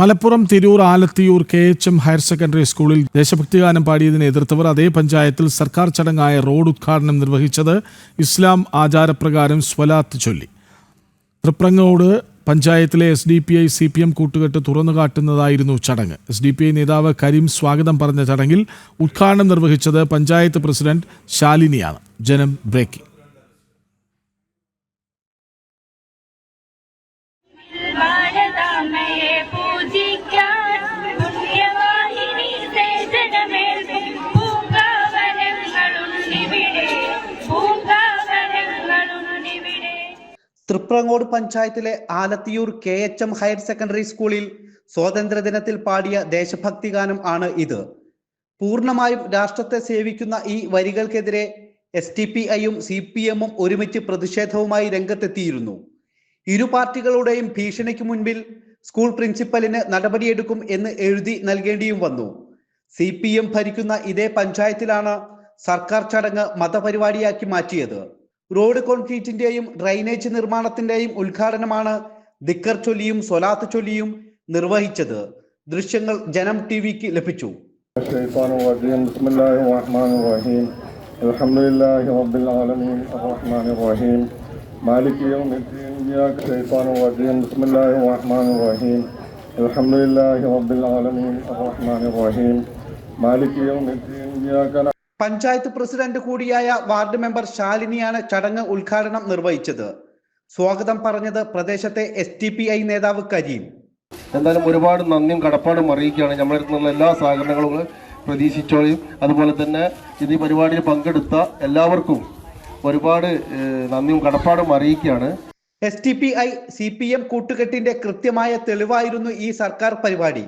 Malappuram Tirur Alathiyur K H M higher secondary സ്കൂളിൽ ദേശഭക്തിഗാനം പാടിയതിനെ എതിർത്തവർ അതേ പഞ്ചായത്തിൽ സർക്കാർ ചടങ്ങായ റോഡ് ഉദ്ഘാടനം നിർവഹിച്ചത് ഇസ്ലാം ആചാരപ്രകാരം സ്വലാത്ത് ചൊല്ലി. തൃപ്രങ്ങോട് പഞ്ചായത്തിലെ S D P I C P M കൂട്ടുകെട്ട് തുറന്നുകാട്ടുന്നതായിരുന്നു ചടങ്ങ്. എസ് ഡി പി ഐ നേതാവ് കരീം സ്വാഗതം പറഞ്ഞ ചടങ്ങിൽ ഉദ്ഘാടനം നിർവഹിച്ചത് പഞ്ചായത്ത് പ്രസിഡന്റ് ശാലിനിയാണ്. ജനം ബ്രേക്കിംഗ്. തൃപ്രങ്ങോട് പഞ്ചായത്തിലെ Alathiyur K H M higher secondary സ്കൂളിൽ സ്വാതന്ത്ര്യദിനത്തിൽ പാടിയ ദേശഭക്തി ഗാനം ആണ് ഇത്. പൂർണമായും രാഷ്ട്രത്തെ സേവിക്കുന്ന ഈ വരികൾക്കെതിരെ എസ് ടി പി ഐയും സി പി എമ്മും ഒരുമിച്ച് പ്രതിഷേധവുമായി രംഗത്തെത്തിയിരുന്നു. ഇരു പാർട്ടികളുടെയും ഭീഷണിക്ക് മുൻപിൽ സ്കൂൾ പ്രിൻസിപ്പലിന് നടപടിയെടുക്കും എന്ന് എഴുതി നൽകേണ്ടിയും വന്നു. സി പി എം ഭരിക്കുന്ന ഇതേ പഞ്ചായത്തിലാണ് സർക്കാർ ചടങ്ങ് മതപരിപാടിയാക്കി മാറ്റിയത്. റോഡ് കോൺക്രീറ്റിന്റെയും ഡ്രൈനേജ് നിർമ്മാണത്തിന്റെയും ഉദ്ഘാടനമാണ് ദിക്കർ ചൊല്ലിയും സ്വലാത്ത് ചൊല്ലിയും നിർവഹിച്ചത് ദൃശ്യങ്ങൾ ജനം ടി വിക്ക് ലഭിച്ചു الشيطان الرجيم بسم الله الرحمن الرحيم الحمد لله رب العالمين الرحمن الرحيم مالك يوم الدين إياك الشيطان الرجيم بسم الله الرحمن الرحيم الحمد لله رب العالمين الرحمن الرحيم مالك يوم الدين إياك نعبد പഞ്ചായത്ത് പ്രസിഡന്റ് കൂടിയായ വാർഡ് മെമ്പർ ശാലിനിയാണ് ചടങ്ങ് ഉദ്ഘാടനം നിർവഹിച്ചത്. സ്വാഗതം പറഞ്ഞത് പ്രദേശത്തെ എസ് ടി പി ഐ നേതാവ് കരീം. എന്തായാലും ഒരുപാട് നന്ദിയും കടപ്പാടും അറിയിക്കുകയാണ് നമ്മുടെ അടുത്തുള്ള എല്ലാ സഹകരണങ്ങളും പ്രതീക്ഷിച്ചോളിയും. അതുപോലെ തന്നെ ഇത് ഈ പരിപാടിയിൽ പങ്കെടുത്ത എല്ലാവർക്കും ഒരുപാട് നന്ദിയും കടപ്പാടും അറിയിക്കുകയാണ്. S T P I C P M കൂട്ടുകെട്ടിന്റെ കൃത്യമായ തെളിവായിരുന്നു ഈ സർക്കാർ പരിപാടി.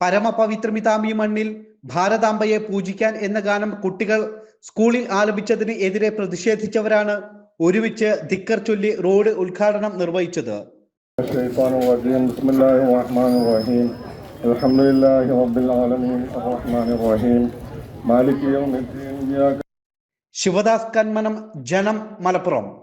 പരമപവിത്രമിതാമി മണ്ണിൽ ഭാരതാംബയെ പൂജിക്കാൻ എന്ന ഗാനം കുട്ടികൾ സ്കൂളിൽ ആലപിച്ചതിന് എതിരെ പ്രതിഷേധിച്ചവരാണ് ഒരുമിച്ച് ധിക്കർ ചൊല്ലി റോഡ് ഉദ്ഘാടനം നിർവഹിച്ചത്. ശിവദാസ് കന്മനം ജനം മലപ്പുറം.